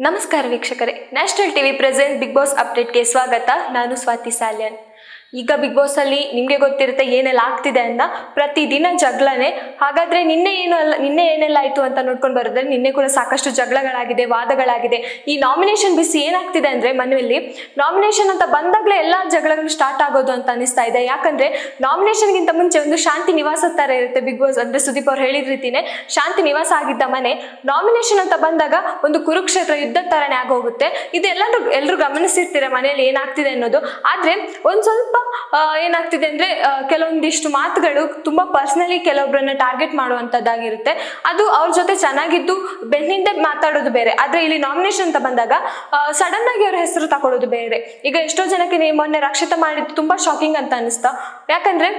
ನಮಸ್ಕಾರ ವೀಕ್ಷಕರೇ. National TV present big boss ಅಪ್ಡೇಟ್ಗೆ ಸ್ವಾಗತ. ನಾನು ಸ್ವಾತಿ ಸಾಲ್ಯನ್. ಈಗ ಬಿಗ್ ಬಾಸ್ ಅಲ್ಲಿ ನಿಮಗೆ ಗೊತ್ತಿರುತ್ತೆ ಏನೆಲ್ಲ ಆಗ್ತಿದೆ ಅಂತ ಪ್ರತಿದಿನ ಜಗಳನೆ. ಹಾಗಾದ್ರೆ ನಿನ್ನೆ ಏನು ಅಲ್ಲ, ನಿನ್ನೆ ಏನೆಲ್ಲ ಆಯ್ತು ಅಂತ ನೋಡ್ಕೊಂಡು ಬರೋದ್ರೆ ನಿನ್ನೆ ಕೂಡ ಸಾಕಷ್ಟು ಜಗಳಗಳಾಗಿದೆ, ವಾದಗಳಾಗಿದೆ. ಈ ನಾಮಿನೇಷನ್ ಬಿಸಿ ಏನಾಗ್ತಿದೆ ಅಂದ್ರೆ ಮನೆಯಲ್ಲಿ ನಾಮಿನೇಷನ್ ಅಂತ ಬಂದಾಗಲೇ ಎಲ್ಲ ಜಗಳಗಳು ಸ್ಟಾರ್ಟ್ ಆಗೋದು ಅಂತ ಅನಿಸ್ತಾ ಇದೆ. ಯಾಕಂದ್ರೆ ನಾಮಿನೇಷನ್ಗಿಂತ ಮುಂಚೆ ಒಂದು ಶಾಂತಿ ನಿವಾಸ ತರ ಇರುತ್ತೆ ಬಿಗ್ ಬಾಸ್ ಅಂದ್ರೆ ಸುದೀಪ್ ಅವ್ರು ಹೇಳಿದ ರೀತಿನೇ. ಶಾಂತಿ ನಿವಾಸ ಆಗಿದ್ದ ಮನೆ ನಾಮಿನೇಷನ್ ಅಂತ ಬಂದಾಗ ಒಂದು ಕುರುಕ್ಷೇತ್ರ ಯುದ್ಧ ತರನೇ ಆಗೋಗುತ್ತೆ. ಇದೆಲ್ಲರೂ ಎಲ್ಲರೂ ಗಮನಿಸಿರ್ತೀರ ಮನೆಯಲ್ಲಿ ಏನಾಗ್ತಿದೆ ಅನ್ನೋದು? ಆದ್ರೆ ಒಂದ್ ಸ್ವಲ್ಪ ಆ, ಏನಾಗ್ತಿದೆ ಅಂದ್ರೆ ಕೆಲವೊಂದಿಷ್ಟು ಮಾತುಗಳು ತುಂಬಾ ಪರ್ಸನಲಿ ಕೆಲವೊಬ್ಬರನ್ನ ಟಾರ್ಗೆಟ್ ಮಾಡುವಂತದ್ದಾಗಿರುತ್ತೆ. ಅದು ಅವ್ರ ಜೊತೆ ಚೆನ್ನಾಗಿದ್ದು ಬೆನ್ನಿಂದ ಮಾತಾಡೋದು ಬೇರೆ. ಆದ್ರೆ ಇಲ್ಲಿ ನಾಮಿನೇಷನ್ ಅಂತ ಬಂದಾಗ ಸಡನ್ ಆಗಿ ಅವ್ರ ಹೆಸರು ತಗೊಳ್ಳೋದು ಬೇರೆ. ಈಗ ಎಷ್ಟೋ ಜನಕ್ಕೆ ನೀವು ಮೊನ್ನೆ ರಕ್ಷಿತ ಮಾಡಿದ್ದು ತುಂಬಾ ಶಾಕಿಂಗ್ ಅಂತ ಅನಿಸ್ತಾ. ಯಾಕಂದ್ರೆ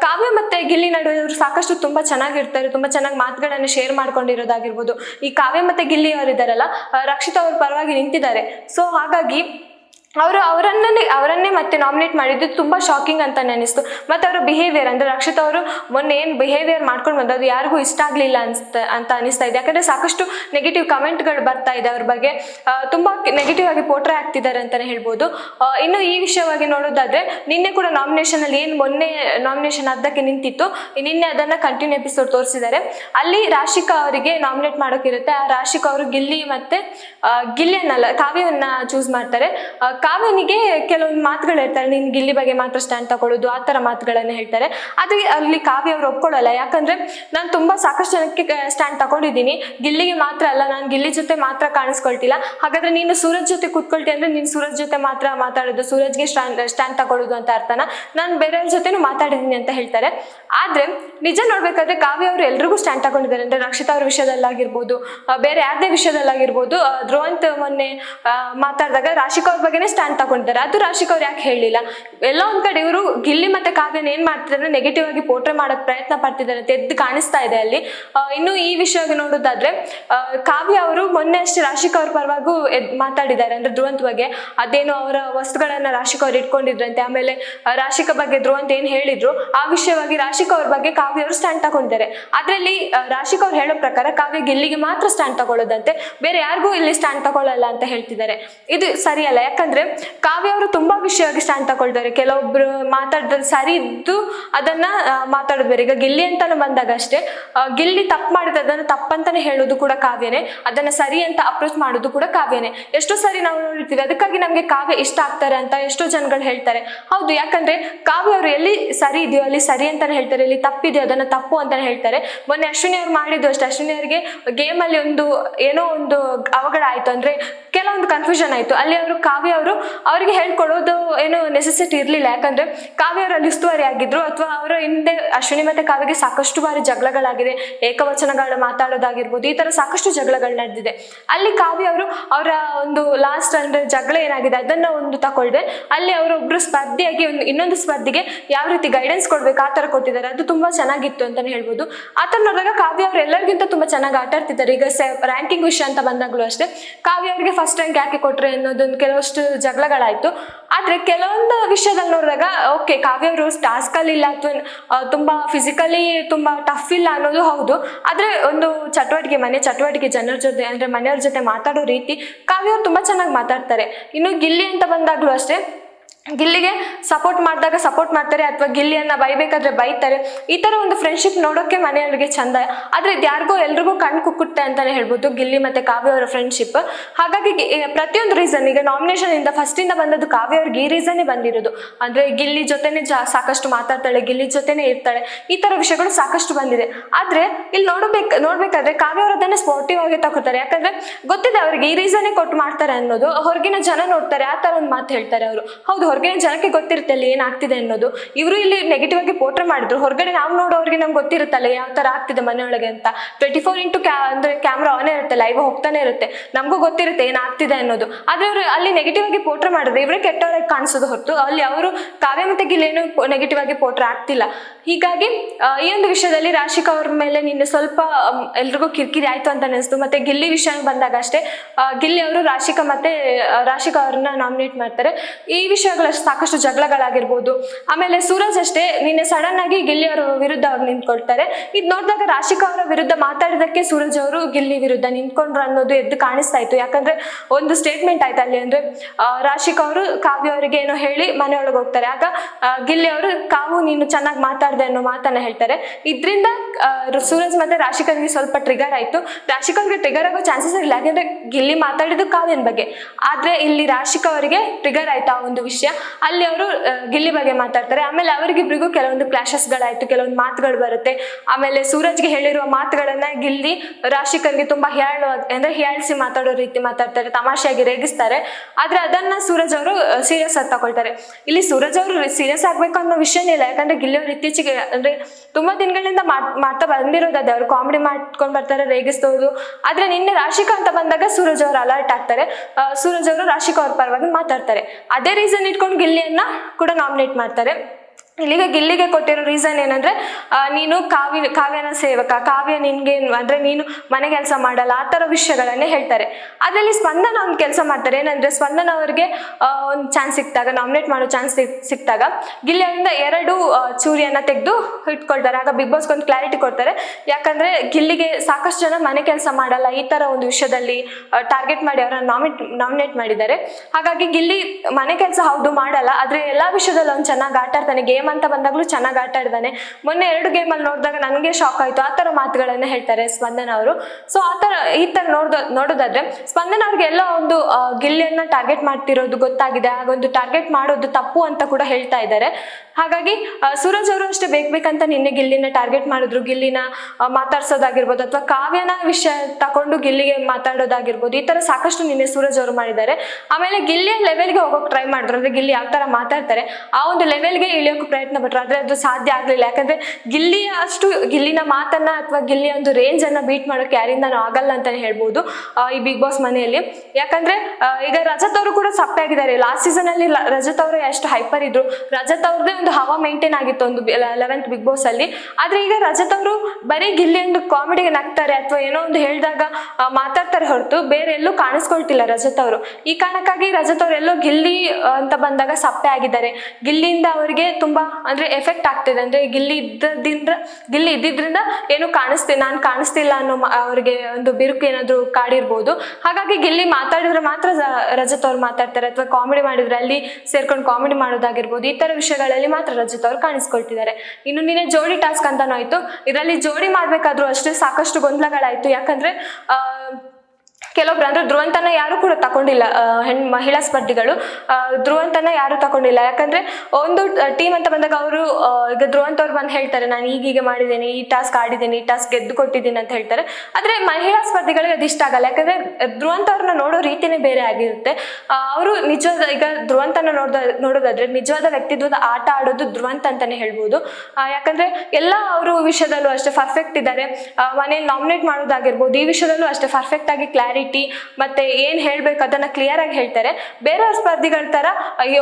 ಕಾವ್ಯ ಮತ್ತೆ ಗಿಲ್ಲಿ ನಡುವೆ ಇವ್ರು ಸಾಕಷ್ಟು ತುಂಬಾ ಚೆನ್ನಾಗಿರ್ತಾರೆ ತುಂಬಾ ಚೆನ್ನಾಗಿ ಮಾತುಗಳನ್ನ ಶೇರ್ ಮಾಡ್ಕೊಂಡಿರೋದಾಗಿರ್ಬೋದು. ಈ ಕಾವ್ಯ ಮತ್ತೆ ಗಿಲ್ಲಿ ಅವರಿದ್ದಾರಲ್ಲ ರಕ್ಷಿತಾ ಅವ್ರ ಪರವಾಗಿ ನಿಂತಿದ್ದಾರೆ. ಸೊ ಹಾಗಾಗಿ ಅವರು ಅವರನ್ನೇ ಅವರನ್ನೇ ಮತ್ತೆ ನಾಮಿನೇಟ್ ಮಾಡಿದ್ದು ತುಂಬಾ ಶಾಕಿಂಗ್ ಅಂತ ಅನಿಸ್ತು ಮತ್ತೆ ಅವರ ಬಿಹೇವಿಯರ್ ಅಂದ್ರೆ ರಕ್ಷಿತ್ ಅವರು ಮೊನ್ನೆ ಏನು ಬಿಹೇವಿಯರ್ ಮಾಡ್ಕೊಂಡು ಬಂದು ಅದು ಯಾರಿಗೂ ಇಷ್ಟ ಆಗಲಿಲ್ಲ ಅನ್ಸ್ತ, ಅಂತ ಅನಿಸ್ತಾ ಇದೆ. ಯಾಕಂದ್ರೆ ಸಾಕಷ್ಟು ನೆಗೆಟಿವ್ ಕಮೆಂಟ್ಗಳು ಬರ್ತಾ ಇದೆ ಅವ್ರ ಬಗ್ಗೆ. ತುಂಬಾ ನೆಗೆಟಿವ್ ಆಗಿ ಪೋಟ್ರೆ ಆಗ್ತಿದ್ದಾರೆ ಅಂತಾನೆ ಹೇಳ್ಬೋದು. ಇನ್ನು ಈ ವಿಷಯವಾಗಿ ನೋಡೋದಾದ್ರೆ ನಿನ್ನೆ ಕೂಡ ನಾಮಿನೇಷನ್ ಅಲ್ಲಿ ಏನು ಮೊನ್ನೆ ನಾಮಿನೇಷನ್ ಅರ್ಧಕ್ಕೆ ನಿಂತಿತ್ತು. ನಿನ್ನೆ ಅದನ್ನ ಕಂಟಿನ್ಯೂ ಎಪಿಸೋಡ್ ತೋರಿಸಿದ್ದಾರೆ. ಅಲ್ಲಿ ರಾಶಿಕಾ ಅವರಿಗೆ ನಾಮಿನೇಟ್ ಮಾಡೋಕ್ಕಿರುತ್ತೆ ಆ ರಾಶಿಕಾ ಅವರು ಗಿಲ್ಲಿ ಮತ್ತೆ ಗಿಲ್ಲಿಯನ್ನಲ್ಲ ಕಾವ್ಯವನ್ನ ಚೂಸ್ ಮಾಡ್ತಾರೆ. ಕಾವ್ಯನಿಗೆ ಕೆಲವೊಂದು ಮಾತುಗಳು ಹೇಳ್ತಾರೆ ನಿನ್ ಗಿಲ್ಲಿ ಬಗ್ಗೆ ಮಾತ್ರ ಸ್ಟ್ಯಾಂಡ್ ತಗೊಳ್ಳೋದು ಆ ತರ ಮಾತುಗಳನ್ನ ಹೇಳ್ತಾರೆ. ಆದ್ರೆ ಅಲ್ಲಿ ಕಾವ್ಯ ಅವ್ರು ಒಪ್ಕೊಳ್ಳಲ್ಲ. ಯಾಕಂದ್ರೆ ನಾನು ತುಂಬಾ ಸಾಕಷ್ಟು ಜನಕ್ಕೆ ಸ್ಟ್ಯಾಂಡ್ ತಗೊಂಡಿದ್ದೀನಿ. ಗಿಲ್ಲಿಗೆ ಮಾತ್ರ ಅಲ್ಲ, ನಾನು ಗಿಲ್ಲಿ ಜೊತೆ ಮಾತ್ರ ಕಾಣಿಸ್ಕೊಳ್ತಿಲ್ಲ. ಹಾಗಾದ್ರೆ ನೀನು ಸೂರಜ್ ಜೊತೆ ಕೂತ್ಕೊಳ್ತಿ ಅಂದ್ರೆ ನೀನು ಸೂರಜ್ ಜೊತೆ ಮಾತ್ರ ಮಾತಾಡೋದು, ಸೂರಜ್ಗೆ ಸ್ಟ್ಯಾಂಡ್ ಸ್ಟ್ಯಾಂಡ್ ತಗೊಳ್ಳೋದು ಅಂತ ಅರ್ಥನ? ನಾನು ಬೇರೆಯವ್ರ ಜೊತೆನೂ ಮಾತಾಡಿದ್ದೀನಿ ಅಂತ ಹೇಳ್ತಾರೆ. ಆದ್ರೆ ನಿಜ ನೋಡ್ಬೇಕಾದ್ರೆ ಕಾವ್ಯ ಅವರು ಎಲ್ರಿಗೂ ಸ್ಟ್ಯಾಂಡ್ ತಗೊಂಡಿದ್ದಾರೆ. ಅಂದ್ರೆ ರಕ್ಷಿತಾ ಅವ್ರ ವಿಷಯದಲ್ಲಾಗಿರ್ಬೋದು ಬೇರೆ ಯಾರದೇ ವಿಷಯದಲ್ಲಾಗಿರ್ಬೋದು ಧ್ರುವಂತ್ ಮೊನ್ನೆ ಮಾತಾಡಿದಾಗ ರಾಶಿಕಾ ಅವ್ರ ಬಗ್ಗೆನೇ ಸ್ಟ್ಯಾಂಡ್ ತಗೊಂಡಿದ್ದಾರೆ. ಅದು ರಾಶಿಕಾ ಅವ್ರು ಹೇಳಿಲ್ಲ. ಎಲ್ಲ ಒಂದ್ ಕಡೆ ಇವರು ಗಿಲ್ಲಿ ಮತ್ತೆ ಕಾವ್ಯನ ಏನ್ ಮಾಡ್ತಿದ್ದಾರೆ ನೆಗೆಟಿವ್ ಆಗಿ ಪೋಟ್ರೆ ಮಾಡಕ್ ಪ್ರಯತ್ನ ಪಡ್ತಿದ್ದಾರೆ ಅಂತ ಎದ್ದು ಕಾಣಿಸ್ತಾ ಇದೆ ಅಲ್ಲಿ. ಇನ್ನು ಈ ವಿಷಯವಾಗಿ ನೋಡೋದಾದ್ರೆ ಕಾವ್ಯ ಅವರು ಮೊನ್ನೆ ಅಷ್ಟೇ ರಾಶಿಕಾ ಅವ್ರ ಪರವಾಗೂ ಮಾತಾಡಿದ್ದಾರೆ ಅಂದ್ರೆ ಧ್ರುವಂತ್ ಬಗ್ಗೆ ಅದೇನು ಅವರ ವಸ್ತುಗಳನ್ನ ರಾಶಿಕಾ ಅವ್ರು ಇಟ್ಕೊಂಡಿದ್ರಂತೆ, ಆಮೇಲೆ ರಾಶಿಕ ಬಗ್ಗೆ ಧ್ರುವಂತ್ ಏನ್ ಹೇಳಿದ್ರು, ಆ ವಿಷಯವಾಗಿ ರಾಶಿಕ ಅವ್ರ ಬಗ್ಗೆ ಕಾವ್ಯ ಅವರು ಸ್ಟ್ಯಾಂಡ್ ತಗೊಂಡಿದ್ದಾರೆ. ಅದ್ರಲ್ಲಿ ರಾಶಿಕ ಅವ್ರು ಹೇಳೋ ಪ್ರಕಾರ ಕಾವ್ಯ ಗಿಲ್ಲಿಗೆ ಮಾತ್ರ ಸ್ಟ್ಯಾಂಡ್ ತಗೊಳ್ಳೋದಂತೆ, ಬೇರೆ ಯಾರಿಗೂ ಇಲ್ಲಿ ಸ್ಟ್ಯಾಂಡ್ ತಗೊಳ್ಳಲ್ಲ ಅಂತ ಹೇಳ್ತಿದ್ದಾರೆ. ಇದು ಸರಿಯಲ್ಲ, ಯಾಕಂದ್ರೆ ಕಾವ್ಯ ಅವರು ತುಂಬಾ ವಿಷಯವಾಗಿ ಸ್ಟ್ಯಾಂಡ್ ತಗೊಳ್ತಾರೆ. ಕೆಲವೊಬ್ರು ಮಾತಾಡಿದ್ರೆ ಸರಿ ಇದ್ದು ಅದನ್ನ ಮಾತಾಡೋದು ಬೇರೆ ಈಗ ಗಿಲ್ಲಿ ಅಂತಾನು ಬಂದಾಗ ಅಷ್ಟೇ ಗಿಲ್ಲಿ ತಪ್ಪು ಮಾಡಿದ್ರೆ ಅದನ್ನ ತಪ್ಪಂತಾನೆ ಹೇಳೋದು ಕೂಡ ಕಾವ್ಯನೇ. ಅದನ್ನ ಸರಿ ಅಂತ ಅಪ್ರೋಚ್ ಮಾಡೋದು ಕೂಡ ಕಾವ್ಯನೇ. ಎಷ್ಟೋ ಸರಿ ನಾವು ನೋಡಿರ್ತೀವಿ, ಅದಕ್ಕಾಗಿ ನಮ್ಗೆ ಕಾವ್ಯ ಇಷ್ಟ ಆಗ್ತಾರೆ ಅಂತ ಎಷ್ಟೋ ಜನಗಳು ಹೇಳ್ತಾರೆ. ಹೌದು, ಯಾಕಂದ್ರೆ ಕಾವ್ಯ ಅವರು ಎಲ್ಲಿ ಸರಿ ಇದೆಯೋ, ಅಲ್ಲಿ ಸರಿ ಅಂತಾನೆ ಹೇಳ್ತಾರೆ. ಎಲ್ಲಿ ತಪ್ಪಿದೆಯೋ, ಅದನ್ನ ತಪ್ಪು ಅಂತಾನೆ ಹೇಳ್ತಾರೆ. ಮೊನ್ನೆ ಅಶ್ವಿನಿ ಅವ್ರು ಮಾಡಿದ್ದು ಅಷ್ಟೇ. ಅಶ್ವಿನಿ ಅವರಿಗೆ ಗೇಮ್ ಅಲ್ಲಿ ಒಂದು, ಏನೋ ಒಂದು ಅವಘಡ ಆಯ್ತು. ಅಂದ್ರೆ ಕೆಲವೊಂದು ಕನ್ಫ್ಯೂಷನ್ ಆಯ್ತು. ಅಲ್ಲಿ ಅವರು ಕಾವ್ಯ ಅವರು ಅವರಿಗೆ ಹೇಳ್ಕೊಡೋದು ಏನು ನೆಸೆಸಿಟಿ ಇರಲಿಲ್ಲ. ಯಾಕಂದ್ರೆ ಕಾವ್ಯ ಅವರಲ್ಲಿ ಉಸ್ತುವಾರಿ ಆಗಿದ್ರು ಅಥವಾ ಅವರ ಹಿಂದೆ ಅಶ್ವಿನಿ ಮತ್ತೆ ಕಾವ್ಯಗೆ ಸಾಕಷ್ಟು ಬಾರಿ ಜಗಳಗಳಾಗಿದೆ, ಏಕವಚನಗಳ ಮಾತಾಡೋದಾಗಿರ್ಬೋದು, ಈ ತರ ಸಾಕಷ್ಟು ಜಗಳಗಳು ನಡೆದಿದೆ. ಅಲ್ಲಿ ಕಾವ್ಯ ಅವರು ಅವರ ಒಂದು ಲಾಸ್ಟ್ ಅಂದ್ರೆ ಜಗಳ ಏನಾಗಿದೆ ಅದನ್ನ ಒಂದು ತಗೊಳ್ದೆ ಅಲ್ಲಿ ಅವರು ಒಬ್ರು ಸ್ಪರ್ಧಿಯಾಗಿ ಒಂದು ಇನ್ನೊಂದು ಸ್ಪರ್ಧಿಗೆ ಯಾವ ರೀತಿ ಗೈಡೆನ್ಸ್ ಕೊಡ್ಬೇಕು, ಆ ತರ ಕೊಟ್ಟಿದ್ದಾರೆ. ಅದು ತುಂಬಾ ಚೆನ್ನಾಗಿತ್ತು ಅಂತಾನೆ ಹೇಳ್ಬೋದು. ಆ ತರ ನೋಡಿದಾಗ ಕಾವ್ಯ ಅವ್ರು ಎಲ್ಲರಿಗಿಂತ ತುಂಬಾ ಚೆನ್ನಾಗಿ ಆಟ ಆಡ್ತಿದ್ದಾರೆ. ಈಗ ರ್ಯಾಂಕಿಂಗ್ ವಿಷಯ ಅಂತ ಬಂದಾಗಲೂ ಅಷ್ಟೇ, ಕಾವ್ಯ ಅವರಿಗೆ ಫಸ್ಟ್ ರ್ಯಾಂಕ್ ಯಾಕೆ ಕೊಟ್ರೆ ಅನ್ನೋದೊಂದು ಕೆಲವಷ್ಟು ಜಗಳಗಳಾಯ್ತು. ಆದ್ರೆ ಕೆಲವೊಂದು ವಿಷಯದಲ್ಲಿ ನೋಡಿದಾಗ ಓಕೆ ಕಾವ್ಯ ಅವರು ಟಾಸ್ಕ್ ಅಲ್ಲಿ ಇಲ್ಲ ಅಥವಾ ತುಂಬಾ ಫಿಸಿಕಲಿ ತುಂಬಾ ಟಫ್ ಇಲ್ಲ ಅನ್ನೋದು ಹೌದು. ಆದ್ರೆ ಒಂದು ಚಟುವಟಿಕೆ, ಮನೆ ಚಟುವಟಿಕೆ, ಜನರ ಜೊತೆ, ಅಂದ್ರೆ ಮನೆಯವ್ರ ಜೊತೆ ಮಾತಾಡೋ ರೀತಿ ಕಾವ್ಯ ಅವ್ರು ತುಂಬಾ ಚೆನ್ನಾಗಿ ಮಾತಾಡ್ತಾರೆ. ಇನ್ನು ಗಿಲ್ಲಿ ಅಂತ ಬಂದಾಗ್ಲೂ ಅಷ್ಟೇ ಗಿಲ್ಲಿಗೆ ಸಪೋರ್ಟ್ ಮಾಡಿದಾಗ ಸಪೋರ್ಟ್ ಮಾಡ್ತಾರೆ ಅಥವಾ ಗಿಲ್ಲಿಯನ್ನ ಬೈಬೇಕಾದ್ರೆ ಬೈತಾರೆ, ಈ ತರ ಒಂದು ಫ್ರೆಂಡ್ಶಿಪ್ ನೋಡೋಕೆ ಮನೆಯವ್ರಿಗೆ ಚಂದ. ಆದ್ರೆ ಯಾರಿಗೋ ಎಲ್ರಿಗೂ ಕಣ್ ಕುಕ್ಕುತ್ತೆ ಅಂತಾನೆ ಹೇಳ್ಬೋದು ಗಿಲ್ಲಿ ಮತ್ತೆ ಕಾವ್ಯ ಅವರ ಫ್ರೆಂಡ್ಶಿಪ್ ಹಾಗಾಗಿ ಪ್ರತಿಯೊಂದು ರೀಸನ್ ಈಗ ನಾಮಿನೇಷನ್ ಇಂದ ಫಸ್ಟ್ ಇಂದ ಬಂದದ್ದು ಕಾವ್ಯ ಅವ್ರಿಗೆ ಈ ರೀಸನ್ನೇ ಬಂದಿರೋದು. ಅಂದ್ರೆ ಗಿಲ್ಲಿ ಜೊತೆನೆ ಸಾಕಷ್ಟು ಮಾತಾಡ್ತಾಳೆ, ಗಿಲ್ಲಿ ಜೊತೆನೆ ಇರ್ತಾಳೆ, ಈ ತರ ವಿಷಯಗಳು ಸಾಕಷ್ಟು ಬಂದಿದೆ. ಆದ್ರೆ ಇಲ್ಲಿ ನೋಡಬೇಕು, ನೋಡ್ಬೇಕಾದ್ರೆ ಕಾವ್ಯ ಅವರದನ್ನ ಸ್ಪೋರ್ಟಿವ್ ಆಗಿ ತಗೋತಾರೆ ಯಾಕಂದ್ರೆ ಗೊತ್ತಿದೆ ಅವ್ರಿಗೆ ಈ ರೀಸನ್ನೇ ಕೊಟ್ಟು ಮಾಡ್ತಾರೆ ಅನ್ನೋದು, ಹೊರಗಿನ ಜನ ನೋಡ್ತಾರೆ, ಆ ತರ ಒಂದು ಮಾತು ಹೇಳ್ತಾರೆ ಅವರು. ಹೌದು ಹೊರಗಿನ ಜನಕ್ಕೆ ಗೊತ್ತಿರುತ್ತೆ ಅಲ್ಲಿ ಏನಾಗ್ತಿದೆ ಅನ್ನೋದು. ಇವರು ಇಲ್ಲಿ ನೆಗೆಟಿವ್ ಆಗಿ ಪೋಟ್ರೆ ಮಾಡಿದ್ರು. ಹೊರಗಡೆ ನಾವು ನೋಡೋರಿಗೆ ನಮ್ಗೆ ಗೊತ್ತಿರುತ್ತಲ್ಲ ಯಾವ ತರ ಆಗ್ತಿದೆ ಮನೆಯೊಳಗೆ ಅಂತ. ಟ್ವೆಂಟಿ ಫೋರ್ ಇಂಟು ಕ್ಯಾ ಅಂದ್ರೆ ಕ್ಯಾಮ್ರಾ ಆನೇ ಇರುತ್ತೆ ಲೈವ್ ಹೋಗ್ತಾನೆ ಇರುತ್ತೆ. ನಮಗೂ ಗೊತ್ತಿರುತ್ತೆ ಏನಾಗ್ತಿದೆ ಅನ್ನೋದು. ಆದ್ರೆ ಅವರು ಅಲ್ಲಿ ನೆಗೆಟಿವ್ ಆಗಿ ಪೋಟ್ರೆ ಮಾಡಿದ್ರೆ ಇವರೇ ಕೆಟ್ಟವರಾಗಿ ಕಾಣಿಸೋದು ಹೊರತು. ಅಲ್ಲಿ ಅವರು ಕಾವ್ಯ ಮತ್ತೆ ಗಿಲ್ಲೇನು ನೆಗೆಟಿವ್ ಆಗಿ ಪೋಟ್ರೆ ಆಗ್ತಿಲ್ಲ. ಹೀಗಾಗಿ ಈ ಒಂದು ವಿಷಯದಲ್ಲಿ ರಾಶಿಕಾ ಅವ್ರ ಮೇಲೆ ನಿನ್ನೆ ಸ್ವಲ್ಪ ಎಲ್ರಿಗೂ ಕಿರಿಕಿರಿ ಆಯ್ತು ಅಂತ ಅನಿಸ್ತು ಮತ್ತೆ ಗಿಲ್ಲಿ ವಿಷಯ ಬಂದಾಗ ಅಷ್ಟೇ ಗಿಲ್ಲಿ ಅವರು ರಾಶಿಕಾ ಮತ್ತೆ ರಾಶಿಕಾ ಅವ್ರನ್ನ ನಾಮಿನೇಟ್ ಮಾಡ್ತಾರೆ. ಈ ವಿಷಯಗಳ ಸಾಕಷ್ಟು ಜಗಳಗಳಾಗಿರ್ಬೋದು. ಆಮೇಲೆ ಸೂರಜ್ ಅಷ್ಟೇ ನಿನ್ನೆ ಸಡನ್ ಆಗಿ ಗಿಲ್ಲಿ ಅವರ ವಿರುದ್ಧ ಅವ್ರು ನಿಂತ್ಕೊಳ್ತಾರೆ. ಇದು ನೋಡಿದಾಗ ರಾಶಿಕಾ ಅವರ ವಿರುದ್ಧ ಮಾತಾಡಿದಕ್ಕೆ ಸೂರಜ್ ಅವರು ಗಿಲ್ಲಿ ವಿರುದ್ಧ ನಿಂತ್ಕೊಂಡ್ರು ಅನ್ನೋದು ಎದ್ದು ಕಾಣಿಸ್ತಾ ಇತ್ತು. ಯಾಕಂದ್ರೆ ಒಂದು ಸ್ಟೇಟ್ಮೆಂಟ್ ಆಯ್ತು ಅಲ್ಲಿ ಅಂದ್ರೆ ರಾಶಿಕಾ ಅವರು ಕಾವ್ಯ ಅವರಿಗೆ ಏನೋ ಹೇಳಿ ಮನೆಯೊಳಗೆ ಹೋಗ್ತಾರೆ. ಆಗ ಗಿಲ್ಲಿ ಅವರು, ಕಾವು, ನೀನು ಚೆನ್ನಾಗಿ ಮಾತಾಡ್ದೆ ಅನ್ನೋ ಮಾತನ್ನ ಹೇಳ್ತಾರೆ. ಇದರಿಂದ ಸೂರಜ್ ಮತ್ತೆ ರಾಶಿಕಾಗೆ ಸ್ವಲ್ಪ ಟ್ರಿಗರ್ ಆಯ್ತು. ರಾಶಿಕಾಗೆ ಟ್ರಿಗರ್ ಆಗೋ ಚಾನ್ಸಸ್ ಇಲ್ಲ. ಯಾಕಂದ್ರೆ ಗಿಲ್ಲಿ ಮಾತಾಡಿದ್ದು ಕಾವ್ಯನ ಬಗ್ಗೆ. ಆದ್ರೆ ಇಲ್ಲಿ ರಾಶಿಕಾ ಅವರಿಗೆ ಟ್ರಿಗರ್ ಆಯ್ತು ಆ ಒಂದು ವಿಷಯ. ಅಲ್ಲಿ ಅವರು ಗಿಲ್ಲಿ ಬಗ್ಗೆ ಮಾತಾಡ್ತಾರೆ. ಆಮೇಲೆ ಅವರಿಗಿಬ್ರಿಗೂ ಕೆಲವೊಂದು ಕ್ಲಾಶಸ್ಗಳಾಯ್ತು ಕೆಲವೊಂದು ಮಾತುಗಳು ಬರುತ್ತೆ. ಆಮೇಲೆ ಸೂರಜ್ಗೆ ಹೇಳಿರುವ ಮಾತುಗಳನ್ನ ಗಿಲ್ಲಿ ರಾಶಿಕರ್ಗೆ ತುಂಬಾ ಹೇಳುವ ಅಂದ್ರೆ ಹೀಯಾಳಿಸಿ ಮಾತಾಡೋ ರೀತಿ ಮಾತಾಡ್ತಾರೆ, ತಮಾಷೆಯಾಗಿ ರೇಗಿಸ್ತಾರೆ. ಆದ್ರೆ ಅದನ್ನ ಸೂರಜ್ ಅವರು ಸೀರಿಯಸ್ ಆಗಿ ತಗೊಳ್ತಾರೆ. ಇಲ್ಲಿ ಸೂರಜ್ ಅವರು ಸೀರಿಯಸ್ ಆಗ್ಬೇಕು ಅನ್ನೋ ವಿಷಯನೇ ಇಲ್ಲ. ಯಾಕಂದ್ರೆ ಗಿಲ್ಲಿ ಅವರು ಇತ್ತೀಚೆಗೆ, ಅಂದ್ರೆ ತುಂಬಾ ದಿನಗಳಿಂದ ಮಾಡ್- ಮಾಡ್ತಾ ಬಂದಿರೋದು ಅದೇ ಅವ್ರು ಕಾಮಿಡಿ ಮಾಡ್ಕೊಂಡ್ ಬರ್ತಾರೆ ರೇಗಿಸ್ತೋದು ಆದ್ರೆ ನಿನ್ನೆ ರಾಶಿಕಾ ಅಂತ ಬಂದಾಗ ಸೂರಜ್ ಅವರು ಅಲರ್ಟ್ ಆಗ್ತಾರೆ. ಸೂರಜ್ ಅವರು ರಾಶಿಕ ಅವ್ರ ಪರವಾಗಿ ಮಾತಾಡ್ತಾರೆ. ಅದೇ ರೀಸನ್ ಇಟ್ಕೊಂಡು ಗಿಲ್ಲಿಯನ್ನ ಕೂಡ ನಾಮಿನೇಟ್ ಮಾಡ್ತಾರೆ. ಇಲ್ಲಿಗೆ ಗಿಲ್ಲಿಗೆ ಕೊಟ್ಟಿರೋ ರೀಸನ್ ಏನಂದ್ರೆ ನೀನು ಕಾವ್ಯ, ಕಾವ್ಯನ ಸೇವಕ, ಕಾವ್ಯ ನಿನ್ಗೆ ಅಂದ್ರೆ ನೀನು ಮನೆ ಕೆಲಸ ಮಾಡಲ್ಲ, ಆ ತರ ವಿಷಯಗಳನ್ನೇ ಹೇಳ್ತಾರೆ. ಅದರಲ್ಲಿ ಸ್ಪಂದನ ಒಂದು ಕೆಲಸ ಮಾಡ್ತಾರೆ. ಏನಂದ್ರೆ ಸ್ಪಂದನ ಅವರಿಗೆ ಒಂದು ಚಾನ್ಸ್ ಸಿಕ್ತಾಗ ನಾಮಿನೇಟ್ ಮಾಡೋ ಚಾನ್ಸ್ ಸಿಕ್ತಾಗ ಗಿಲ್ಲಿಯಿಂದ ಎರಡು ಚೂರಿಯನ್ನ ತೆಗೆದು ಇಟ್ಕೊಳ್ತಾರೆ. ಆಗ ಬಿಗ್ ಬಾಸ್ಗೆ ಒಂದು ಕ್ಲಾರಿಟಿ ಕೊಡ್ತಾರೆ. ಯಾಕಂದ್ರೆ ಗಿಲ್ಲಿಗೆ ಸಾಕಷ್ಟು ಜನ ಮನೆ ಕೆಲಸ ಮಾಡಲ್ಲ, ಈ ತರ ಒಂದು ವಿಷಯದಲ್ಲಿ ಟಾರ್ಗೆಟ್ ಮಾಡಿ ಅವರನ್ನ ನಾಮಿನೇಟ್ ನಾಮಿನೇಟ್ ಮಾಡಿದ್ದಾರೆ. ಹಾಗಾಗಿ ಗಿಲ್ಲಿ ಮನೆ ಕೆಲಸ ಹೌದು ಮಾಡಲ್ಲ, ಆದ್ರೆ ಎಲ್ಲಾ ವಿಷಯದಲ್ಲಿ ಅವ್ನು ಚೆನ್ನಾಗಿ ಆಟ ಆಡ್ತಾನೆ ಗೇಮ್ ಅಂತ ಬಂದಾಗಲೂ ಚೆನ್ನಾಗಿ ಆಟ ಆಡಿದಾನೆ ಮೊನ್ನೆ ಎರಡು ಗೇಮ್ ಅಲ್ಲಿ ನೋಡಿದಾಗ ನನಗೆ ಶಾಕ್ ಆಯ್ತು. ಆ ತರ ಮಾತುಗಳನ್ನ ಹೇಳ್ತಾರೆ ಸ್ಪಂದನ ಅವರು. ಸೊ ಆ ತರ ಈ ತರ ನೋಡ್ದ, ನೋಡೋದಾದ್ರೆ ಸ್ಪಂದನ ಅವ್ರಿಗೆ ಎಲ್ಲ ಒಂದು ಗಿಲ್ಲಿಯನ್ನ ಟಾರ್ಗೆಟ್ ಮಾಡ್ತಿರೋದು ಗೊತ್ತಾಗಿದೆ. ಹಾಗೊಂದು ಟಾರ್ಗೆಟ್ ಮಾಡೋದು ತಪ್ಪು ಅಂತ ಕೂಡ ಹೇಳ್ತಾ ಇದ್ದಾರೆ. ಹಾಗಾಗಿ ಸೂರಜ್ ಅವರು ಅಷ್ಟೇ ಬೇಕು ಬೇಕಂತ ನಿನ್ನೆ ಗಿಲ್ಲಿನ ಟಾರ್ಗೆಟ್ ಮಾಡಿದ್ರು. ಗಿಲ್ಲಿನ ಮಾತಾಡ್ಸೋದಾಗಿರ್ಬೋದು ಅಥವಾ ಕಾವ್ಯನ ವಿಷಯ ತಕೊಂಡು ಗಿಲ್ಲಿಗೆ ಮಾತಾಡೋದಾಗಿರ್ಬೋದು. ಈ ತರ ಸಾಕಷ್ಟು ನಿನ್ನೆ ಸೂರಜ್ ಅವರು ಮಾಡಿದ್ದಾರೆ. ಆಮೇಲೆ ಗಿಲ್ಲಿಯ ಲೆವೆಲ್ಗೆ ಹೋಗೋಕೆ ಟ್ರೈ ಮಾಡಿದ್ರು. ಅಂದ್ರೆ ಗಿಲ್ಲಿ ಯಾವ ತರ ಮಾತಾಡ್ತಾರೆ, ಆ ಒಂದು ಲೆವೆಲ್ಗೆ ಇಳಿಯೋಕೆ ಪ್ರಯತ್ನ ಪಟ್ರು. ಆದ್ರೆ ಅದು ಸಾಧ್ಯ ಆಗ್ಲಿಲ್ಲ. ಯಾಕಂದ್ರೆ ಗಿಲ್ಲಿ ಅಷ್ಟು ಗಿಲ್ಲಿನ ಮಾತನ್ನ ಅಥವಾ ಗಿಲ್ಲಿ ಒಂದು ರೇಂಜ್ ಅನ್ನ ಬೀಟ್ ಮಾಡೋಕೆ ಯಾರಿಂದನೂ ಆಗಲ್ಲ ಅಂತಾನೆ ಹೇಳ್ಬೋದು ಈ ಬಿಗ್ ಬಾಸ್ ಮನೆಯಲ್ಲಿ. ಯಾಕಂದ್ರೆ ಈಗ ರಜತ್ ಅವರು ಕೂಡ ಸಪ್ಪೆ ಆಗಿದ್ದಾರೆ. ಲಾಸ್ಟ್ ಸೀಸನ್ ಅಲ್ಲಿ ಲ- ರಜತ್ ಅವರು ಎಷ್ಟು ಹೈಪರ್ ಇದ್ರು. ರಜತ್ ಅವ್ರದ್ದೇ ಒಂದು ಹವಾ ಮೇಂಟೈನ್ ಆಗಿತ್ತು ಒಂದು ಲೆವೆಂತ್ ಬಿಗ್ ಬಾಸ್ ಅಲ್ಲಿ. ಆದ್ರೆ ಈಗ ರಜತ್ ಅವರು ಬರೀ ಗಿಲ್ಲಿ ಒಂದು ಕಾಮಿಡಿಗೆ ನಗ್ತಾರೆ ಅಥವಾ ಏನೋ ಒಂದು ಹೇಳಿದಾಗ ಮಾತಾಡ್ತಾರೆ ಹೊರತು ಬೇರೆ ಎಲ್ಲೂ ಕಾಣಿಸ್ಕೊಳ್ತಿಲ್ಲ ರಜತ್ ಅವರು. ಈ ಕಾರಣಕ್ಕಾಗಿ ರಜತ್ ಎಲ್ಲೋ ಗಿಲ್ಲಿ ಅಂತ ಬಂದಾಗ ಸಪ್ಪೆ ಆಗಿದ್ದಾರೆ. ಗಿಲ್ಲಿಯಿಂದ ಅವರಿಗೆ ತುಂಬಾ ಅಂದ್ರೆ ಎಫೆಕ್ಟ್ ಆಗ್ತಿದೆ. ಅಂದ್ರೆ ಗಿಲ್ಲಿ ಇದ್ದದಿಂದ ಗಿಲ್ಲಿ ಇದ್ದಿದ್ರಿಂದ ಏನು ಕಾಣಿಸ್ತಿ, ನಾನು ಕಾಣಿಸ್ತಿಲ್ಲ ಅನ್ನೋ ಅವರಿಗೆ ಒಂದು ಬಿರುಕು ಏನಾದ್ರು ಕಾಡಿರ್ಬೋದು. ಹಾಗಾಗಿ ಗಿಲ್ಲಿ ಮಾತಾಡಿದ್ರೆ ಮಾತ್ರ ರಜತ್ ಅವ್ರು ಮಾತಾಡ್ತಾರೆ. ಅಥವಾ ಕಾಮಿಡಿ ಮಾಡಿದ್ರೆ ಅಲ್ಲಿ ಸೇರ್ಕೊಂಡು ಕಾಮಿಡಿ ಮಾಡೋದಾಗಿರ್ಬೋದು. ಈ ತರ ವಿಷಯಗಳಲ್ಲಿ ಮಾತ್ರ ರಜತ್ ಅವ್ರು ಕಾಣಿಸ್ಕೊಳ್ತಿದ್ದಾರೆ. ಇನ್ನು ನಿನ್ನೆ ಜೋಡಿ ಟಾಸ್ಕ್ ಅಂತಾನು ಆಯ್ತು. ಇದರಲ್ಲಿ ಜೋಡಿ ಮಾಡ್ಬೇಕಾದ್ರೂ ಅಷ್ಟೇ ಸಾಕಷ್ಟು ಗೊಂದಲಗಳಾಯ್ತು. ಯಾಕಂದ್ರೆ ಕೆಲವೊಬ್ರು ಅಂದ್ರೆ ಧ್ರುವಂತನ ಯಾರು ಕೂಡ ತಕೊಂಡಿಲ್ಲ ಹೆಣ್, ಮಹಿಳಾ ಸ್ಪರ್ಧಿಗಳು ಧ್ರುವಂತನ ಯಾರು ತಕೊಂಡಿಲ್ಲ. ಯಾಕಂದ್ರೆ ಒಂದು ಟೀಮ್ ಅಂತ ಬಂದಾಗ ಅವರು ಈಗ ಧ್ರುವಂತ ಅವ್ರು ಬಂದು ಹೇಳ್ತಾರೆ, ನಾನು ಈಗೀಗ ಮಾಡಿದ್ದೀನಿ, ಈ ಟಾಸ್ಕ್ ಆಡಿದ್ದೀನಿ, ಈ ಟಾಸ್ಕ್ ಗೆದ್ದು ಕೊಟ್ಟಿದ್ದೀನಿ ಅಂತ ಹೇಳ್ತಾರೆ. ಆದ್ರೆ ಮಹಿಳಾ ಸ್ಪರ್ಧಿಗಳಿಗೆ ಇಷ್ಟ ಆಗಲ್ಲ. ಯಾಕಂದ್ರೆ ಧ್ರುವಂತ ಅವ್ರನ್ನ ನೋಡೋ ರೀತಿನೇ ಬೇರೆ ಆಗಿರುತ್ತೆ. ಅವರು ನಿಜವಾದ, ಈಗ ಧ್ರುವಂತನ ನೋಡ್ದ, ನೋಡೋದಾದ್ರೆ ನಿಜವಾದ ವ್ಯಕ್ತಿತ್ವದ ಆಟ ಆಡೋದು ಧ್ರುವಂತ ಅಂತಾನೆ ಹೇಳ್ಬೋದು. ಯಾಕಂದ್ರೆ ಎಲ್ಲ ಅವರು ವಿಷಯದಲ್ಲೂ ಅಷ್ಟೇ ಪರ್ಫೆಕ್ಟ್ ಇದ್ದಾರೆ. ಮನೇಲಿ ನಾಮಿನೇಟ್ ಮಾಡೋದಾಗಿರ್ಬೋದು, ಈ ವಿಷಯದಲ್ಲೂ ಅಷ್ಟೇ ಪರ್ಫೆಕ್ಟ್ ಆಗಿ ಕ್ಲಾರಿಟಿ ಮತ್ತೆ ಏನ್ ಹೇಳ್ಬೇಕು ಅದನ್ನ ಕ್ಲಿಯರ್ ಆಗಿ ಹೇಳ್ತಾರೆ. ಬೇರೆ ಸ್ಪರ್ಧಿಗಳ ತರ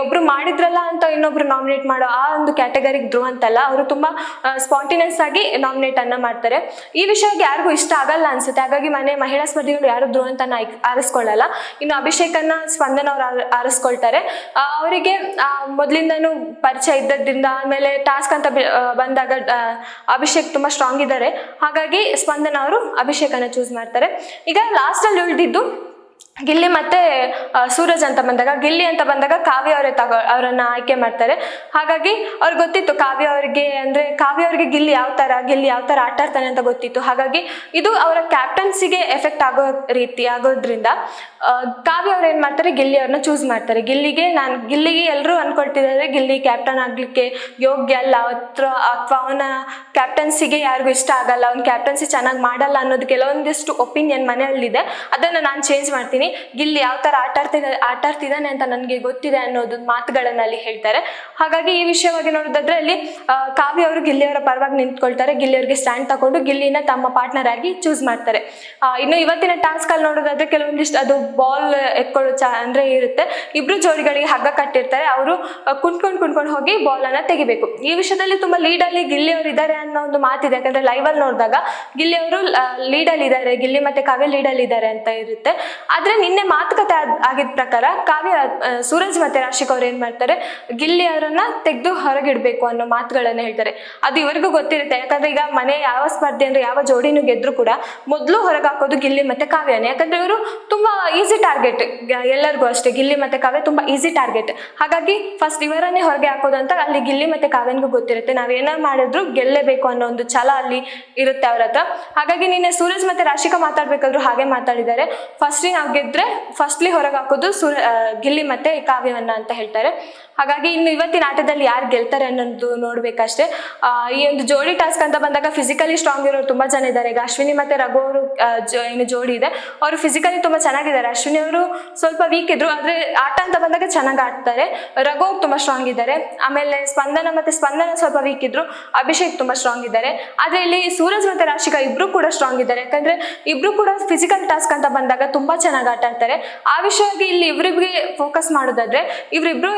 ಒಬ್ರು ಮಾಡಿದ್ರಲ್ಲ ಅಂತ ಇನ್ನೊಬ್ರು ನಾಮಿನೇಟ್ ಮಾಡೋ ಆ ಒಂದು ಕ್ಯಾಟಗರಿಗೆ ಧ್ರುವಂತಲ್ಲ ಅವರು ತುಂಬಾ ಸ್ಪಾಂಟಿನಿಯಸ್ ಆಗಿ ನಾಮಿನೇಟ್ ಅನ್ನ ಮಾಡ್ತಾರೆ. ಈ ವಿಷಯಕ್ಕೆ ಯಾರಿಗೂ ಇಷ್ಟ ಆಗಲ್ಲ ಅನ್ಸುತ್ತೆ. ಹಾಗಾಗಿ ಮನೆ, ಮಹಿಳಾ ಸ್ಪರ್ಧಿಗಳು ಯಾರು ಧ್ರುವ ಅಂತ ಆರಿಸ್ಕೊಳ್ಳಲ್ಲ. ಇನ್ನು ಅಭಿಷೇಕನ್ನ ಸ್ಪಂದನ ಅವ್ರು ಆರಿಸ್ಕೊಳ್ತಾರೆ. ಅವರಿಗೆ ಮೊದ್ಲಿಂದನೂ ಪರಿಚಯ ಇದ್ದದ್ರಿಂದ, ಆಮೇಲೆ ಟಾಸ್ಕ್ ಅಂತ ಬಂದಾಗ ಅಭಿಷೇಕ್ ತುಂಬಾ ಸ್ಟ್ರಾಂಗ್ ಇದ್ದಾರೆ. ಹಾಗಾಗಿ ಸ್ಪಂದನ ಅವರು ಅಭಿಷೇಕನ ಚೂಸ್ ಮಾಡ್ತಾರೆ. ಈಗ ಲಾಸ್ಟ್ ಅಲ್ಲಿ ಉಳಿದಿದ್ದು ಗಿಲ್ಲಿ ಮತ್ತೆ ಸೂರಜ್ ಅಂತ ಬಂದಾಗ, ಗಿಲ್ಲಿ ಅಂತ ಬಂದಾಗ ಕಾವ್ಯ ಅವರೇ ತಗೋ, ಅವರನ್ನ ಆಯ್ಕೆ ಮಾಡ್ತಾರೆ. ಹಾಗಾಗಿ ಅವ್ರಿಗೆ ಗೊತ್ತಿತ್ತು ಕಾವ್ಯ ಅವ್ರಿಗೆ ಅಂದ್ರೆ ಕಾವ್ಯ ಅವ್ರಿಗೆ ಗಿಲ್ಲಿ ಯಾವ ತರ, ಗಿಲ್ಲಿ ಯಾವ ತರ ಆಟ ಆಡ್ತಾನೆ ಅಂತ ಗೊತ್ತಿತ್ತು. ಹಾಗಾಗಿ ಇದು ಅವರ ಕ್ಯಾಪ್ಟನ್ಸಿಗೆ ಎಫೆಕ್ಟ್ ಆಗೋ ರೀತಿ, ಆಗೋದ್ರಿಂದ ಕಾವ್ಯ ಅವ್ರು ಏನು ಮಾಡ್ತಾರೆ? ಗಿಲ್ಲಿ ಅವ್ರನ್ನ ಚೂಸ್ ಮಾಡ್ತಾರೆ. ಗಿಲ್ಲಿಗೆ ನಾನು, ಗಿಲ್ಲಿಗೆ ಎಲ್ಲರೂ ಅನ್ಕೊಳ್ತಿದ್ದಾರೆ ಗಿಲ್ಲಿ ಕ್ಯಾಪ್ಟನ್ ಆಗಲಿಕ್ಕೆ ಯೋಗ್ಯ ಅಲ್ಲ. ಹತ್ರ ಅಥವಾ ಅವನ ಕ್ಯಾಪ್ಟನ್ಸಿಗೆ ಯಾರಿಗೂ ಇಷ್ಟ ಆಗಲ್ಲ. ಅವ್ನ ಕ್ಯಾಪ್ಟನ್ಸಿ ಚೆನ್ನಾಗಿ ಮಾಡಲ್ಲ ಅನ್ನೋದು ಕೆಲವೊಂದಿಷ್ಟು ಒಪಿನಿಯನ್ ಮನೆಯಲ್ಲಿದೆ. ಅದನ್ನು ನಾನು ಚೇಂಜ್ ಮಾಡ್ತೀನಿ. ಗಿಲ್ಲಿ ಯಾವ ಥರ ಆಟ ಆಡ್ತಿದ್ದ ಆಟ ಆಡ್ತಿದ್ದಾನೆ ಅಂತ ನನಗೆ ಗೊತ್ತಿದೆ ಅನ್ನೋದು ಮಾತುಗಳನ್ನ ಅಲ್ಲಿ ಹೇಳ್ತಾರೆ. ಹಾಗಾಗಿ ಈ ವಿಷಯವಾಗಿ ನೋಡೋದಾದ್ರೆ ಅಲ್ಲಿ ಕಾವ್ಯ ಅವರು ಗಿಲ್ಲಿಯವರ ಪರವಾಗಿ ನಿಂತ್ಕೊಳ್ತಾರೆ. ಗಿಲ್ಲಿಯವರಿಗೆ ಸ್ಟ್ಯಾಂಡ್ ತಗೊಂಡು ಗಿಲ್ಲಿನ ತಮ್ಮ ಪಾರ್ಟ್ನರ್ ಆಗಿ ಚೂಸ್ ಮಾಡ್ತಾರೆ. ಇನ್ನು ಇವತ್ತಿನ ಟಾಸ್ಕ್ ಅಲ್ಲಿ ನೋಡೋದಾದ್ರೆ ಕೆಲವೊಂದಿಷ್ಟು ಅದು ಬಾಲ್ ಎತ್ಕೊಳ್ಳೋ ಚಾ, ಅಂದ್ರೆ ಇರುತ್ತೆ. ಇಬ್ರು ಜೋಡಿಗಳಿಗೆ ಹಗ್ಗ ಕಟ್ಟಿರ್ತಾರೆ. ಅವರು ಕುಣ್ಕೊಂಡು ಕುಣ್ಕೊಂಡು ಹೋಗಿ ಬಾಲ್ ಅನ್ನ ತೆಗಿಬೇಕು. ಈ ವಿಷಯದಲ್ಲಿ ತುಂಬಾ ಲೀಡ್ ಅಲ್ಲಿ ಗಿಲ್ಲಿ ಅವರು ಇದ್ದಾರೆ ಅನ್ನೋ ಒಂದು ಮಾತಿದೆ. ಯಾಕಂದ್ರೆ ಲೈವ್ ಅಲ್ಲಿ ನೋಡಿದಾಗ ಗಿಲ್ಲಿ ಅವರು ಲೀಡ್ ಅಲ್ಲಿ ಇದ್ದಾರೆ. ಗಿಲ್ಲಿ ಮತ್ತೆ ಕಾವ್ಯ ಲೀಡ್ ಅಲ್ಲಿ ಇದ್ದಾರೆ ಅಂತ ಇರುತ್ತೆ. ಆದ್ರೆ ನಿನ್ನೆ ಮಾತುಕತೆ ಆಗಿದ ಪ್ರಕಾರ ಕಾವ್ಯ ಸೂರಜ್ ಮತ್ತೆ ರಾಶಿಕ್ ಅವ್ರು ಏನ್ ಮಾಡ್ತಾರೆ? ಗಿಲ್ಲಿ ಅವರನ್ನ ತೆಗೆದು ಹೊರಗಿಡ್ಬೇಕು ಅನ್ನೋ ಮಾತುಗಳನ್ನ ಹೇಳ್ತಾರೆ. ಅದು ಇವರಿಗೂ ಗೊತ್ತಿರುತ್ತೆ. ಯಾಕಂದ್ರೆ ಈಗ ಮನೆ ಯಾವ ಸ್ಪರ್ಧೆ ಅಂದ್ರೆ ಯಾವ ಜೋಡಿನೂ ಗೆದ್ರು ಕೂಡ ಮೊದಲು ಹೊರಗೆ ಹಾಕೋದು ಗಿಲ್ಲಿ ಮತ್ತೆ ಕಾವ್ಯನೇ. ಯಾಕಂದ್ರೆ ಇವರು ತುಂಬಾ ಈಸಿ ಟಾರ್ಗೆಟ್ ಎಲ್ಲರಿಗೂ ಅಷ್ಟೇ. ಗಿಲ್ಲಿ ಮತ್ತೆ ಕಾವ್ಯ ತುಂಬಾ ಈಸಿ ಟಾರ್ಗೆಟ್ ಹಾಗಾಗಿ ಫಸ್ಟ್ ಇವರನ್ನೇ ಹೊರಗೆ ಹಾಕೋದು ಅಂತ ಅಲ್ಲಿ ಗಿಲ್ಲಿ ಮತ್ತೆ ಕಾವ್ಯನಿಗೂ ಗೊತ್ತಿರುತ್ತೆ. ನಾವೇನ ಮಾಡಿದ್ರು ಗೆಲ್ಲೇಬೇಕು ಅನ್ನೋ ಒಂದು ಛಲ ಅಲ್ಲಿ ಇರುತ್ತೆ ಅವ್ರ ಹತ್ರ. ಹಾಗಾಗಿ ನಿನ್ನೆ ಸೂರಜ್ ಮತ್ತೆ ರಾಶಿಕಾ ಮಾತಾಡ್ಬೇಕಾದ್ರು ಹಾಗೆ ಮಾತಾಡಿದ್ದಾರೆ. ಫಸ್ಟ್ಲಿ ನಾವು ಗೆದ್ರೆ ಫಸ್ಟ್ಲಿ ಹೊರಗೆ ಹಾಕೋದು ಸೂರ ಗಿಲ್ಲಿ ಮತ್ತೆ ಕಾವ್ಯವನ್ನ ಅಂತ ಹೇಳ್ತಾರೆ. ಹಾಗಾಗಿ ಇನ್ನು ಇವತ್ತಿನ ಆಟದಲ್ಲಿ ಯಾರು ಗೆಲ್ತಾರೆ ಅನ್ನೋದು ನೋಡ್ಬೇಕಷ್ಟೇ. ಈ ಒಂದು ಜೋಡಿ ಟಾಸ್ಕ್ ಅಂತ ಬಂದಾಗ ಫಿಸಿಕಲಿ ಸ್ಟ್ರಾಂಗ್ ಇರೋರು ತುಂಬಾ ಜನ ಇದ್ದಾರೆ. ಈಗ ಅಶ್ವಿನಿ ಮತ್ತೆ ರಘು ಅವರು ಏನು ಜೋಡಿ ಇದೆ. ಅವರು ಫಿಸಿಕಲಿ ತುಂಬಾ ಚೆನ್ನಾಗಿದ್ದಾರೆ. ಅಶ್ವಿನಿ ಅವರು ಸ್ವಲ್ಪ ವೀಕ್ ಇದ್ರು, ಆದ್ರೆ ಆಟ ಅಂತ ಬಂದಾಗ ಚೆನ್ನಾಗಿ ಆಡ್ತಾರೆ. ರಘು ಅವ್ರು ತುಂಬಾ ಸ್ಟ್ರಾಂಗ್ ಇದ್ದಾರೆ. ಆಮೇಲೆ ಸ್ಪಂದನ ಮತ್ತೆ ಸ್ಪಂದನ ಸ್ವಲ್ಪ ವೀಕ್ ಇದ್ರು. ಅಭಿಷೇಕ್ ತುಂಬಾ ಸ್ಟ್ರಾಂಗ್ ಇದ್ದಾರೆ. ಆದ್ರೆ ಇಲ್ಲಿ ಸೂರಜ್ ಮತ್ತೆ ರಾಶಿಕಾ ಇಬ್ರು ಕೂಡ ಸ್ಟ್ರಾಂಗ್ ಇದ್ದಾರೆ. ಯಾಕಂದ್ರೆ ಇಬ್ರು ಕೂಡ ಫಿಸಿಕಲ್ ಟಾಸ್ಕ್ ಅಂತ ಬಂದಾಗ ತುಂಬಾ ಚೆನ್ನಾಗಿ ಆಟ ಆಡ್ತಾರೆ. ಆ ವಿಷಯವಾಗಿ ಇಲ್ಲಿ ಇವ್ರಿಗೆ ಫೋಕಸ್ ಮಾಡೋದಾದ್ರೆ, ಇವರಿಬ್ರು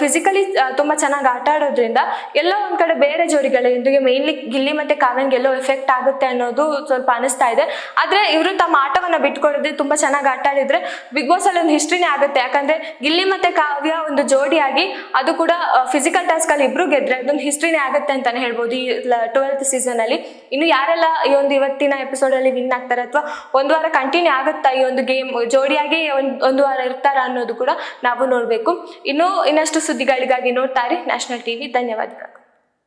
ಫಿಸಿಕಲಿ ತುಂಬಾ ಚೆನ್ನಾಗಿ ಆಟ ಆಡೋದ್ರಿಂದ ಎಲ್ಲೋ ಒಂದ್ ಕಡೆ ಬೇರೆ ಜೋಡಿಗಳಿಗೆ ಮೇನ್ಲಿ ಗಿಲ್ಲಿ ಮತ್ತೆ ಕಾವ್ಯನ್ ಗೆಲ್ಲೋ ಎಫೆಕ್ಟ್ ಆಗುತ್ತೆ ಅನ್ನೋದು ಸ್ವಲ್ಪ ಅನಿಸ್ತಾ ಇದೆ. ಆದ್ರೆ ಇವರು ತಮ್ಮ ಆಟವನ್ನ ಬಿಟ್ಕೊಡದೆ ತುಂಬಾ ಚೆನ್ನಾಗಿ ಆಟ ಆಡಿದ್ರೆ ಬಿಗ್ ಬಾಸ್ ಅಲ್ಲಿ ಒಂದು ಹಿಸ್ಟ್ರಿನೇ ಆಗುತ್ತೆ. ಯಾಕಂದ್ರೆ ಗಿಲ್ಲಿ ಮತ್ತೆ ಕಾವ್ಯ ಒಂದು ಜೋಡಿಯಾಗಿ ಅದು ಕೂಡ ಫಿಸಿಕಲ್ ಟಾಸ್ಕ್ ಅಲ್ಲಿ ಇಬ್ರು ಗೆದ್ರೆ ಅದೊಂದು ಹಿಸ್ಟ್ರಿನೇ ಆಗುತ್ತೆ ಅಂತಾನೆ ಹೇಳ್ಬೋದು ಈ ಟ್ವೆಲ್ತ್ ಸೀಸನ್ ಅಲ್ಲಿ. ಇನ್ನು ಯಾರೆಲ್ಲ ಈ ಒಂದು ಇವತ್ತಿನ ಎಪಿಸೋಡ್ ಅಲ್ಲಿ ವಿನ್ ಆಗ್ತಾರೆ ಅಥವಾ ಒಂದು ವಾರ ಕಂಟಿನ್ಯೂ ಆಗುತ್ತಾ ಈ ಒಂದು ಗೇಮ್ ಜೋಡಿಯಾಗಿ ಒಂದು ವಾರ ಇರ್ತಾರ ಅನ್ನೋದು ಕೂಡ ನಾವು ನೋಡ್ಬೇಕು. ಇನ್ನು ಇನ್ನಷ್ಟು ಸುದ್ದಿಗಳಿಗಾಗಿ ನೋಡ್ತಾರೆ ನ್ಯಾಷನಲ್ ಟಿವಿ ಧನ್ಯವಾದಗಳು.